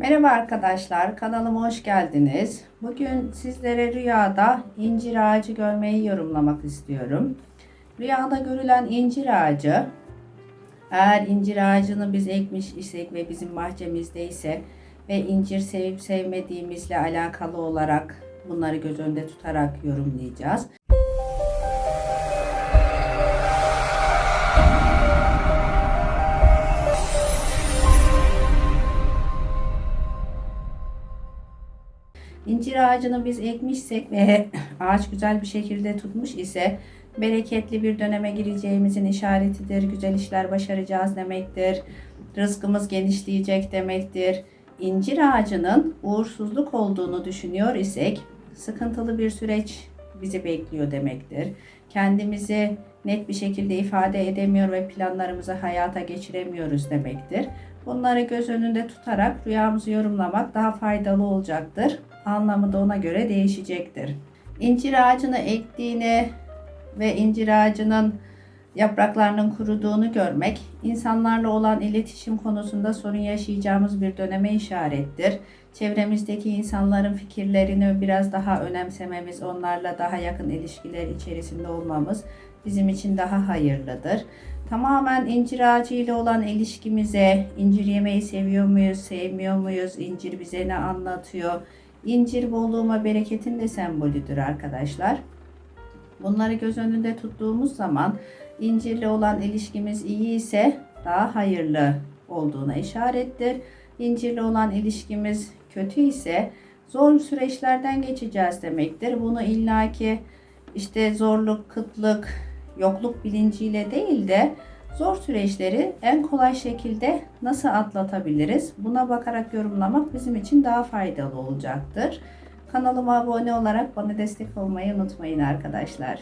Merhaba arkadaşlar, kanalıma hoş geldiniz. Bugün sizlere rüyada incir ağacı görmeyi yorumlamak istiyorum. Rüyada görülen incir ağacı, eğer incir ağacını biz ekmiş isek ve bizim bahçemizde ise ve incir sevip sevmediğimizle alakalı olarak bunları göz önünde tutarak yorumlayacağız. İncir ağacını biz ekmişsek ve ağaç güzel bir şekilde tutmuş ise bereketli bir döneme gireceğimizin işaretidir. Güzel işler başaracağız demektir. Rızkımız genişleyecek demektir. İncir ağacının uğursuzluk olduğunu düşünüyor isek sıkıntılı bir süreç bizi bekliyor demektir. Kendimizi net bir şekilde ifade edemiyor ve planlarımızı hayata geçiremiyoruz demektir. Bunları göz önünde tutarak rüyamızı yorumlamak daha faydalı olacaktır. Anlamı da ona göre değişecektir. İncir ağacını ektiğini ve incir ağacının yapraklarının kuruduğunu görmek, insanlarla olan iletişim konusunda sorun yaşayacağımız bir döneme işarettir. Çevremizdeki insanların fikirlerini biraz daha önemsememiz, onlarla daha yakın ilişkiler içerisinde olmamız bizim için daha hayırlıdır. Tamamen incir ağacı ile olan ilişkimize, incir yemeyi seviyor muyuz, sevmiyor muyuz, incir bize ne anlatıyor? İncir bolluğun ve bereketin de sembolüdür arkadaşlar. Bunları göz önünde tuttuğumuz zaman incirle olan ilişkimiz iyi ise daha hayırlı olduğuna işarettir. İncirle olan ilişkimiz kötü ise zor süreçlerden geçeceğiz demektir. Bunu illaki işte zorluk, kıtlık, yokluk bilinciyle değil de zor süreçleri en kolay şekilde nasıl atlatabiliriz? Buna bakarak yorumlamak bizim için daha faydalı olacaktır. Kanalıma abone olarak bana destek olmayı unutmayın arkadaşlar.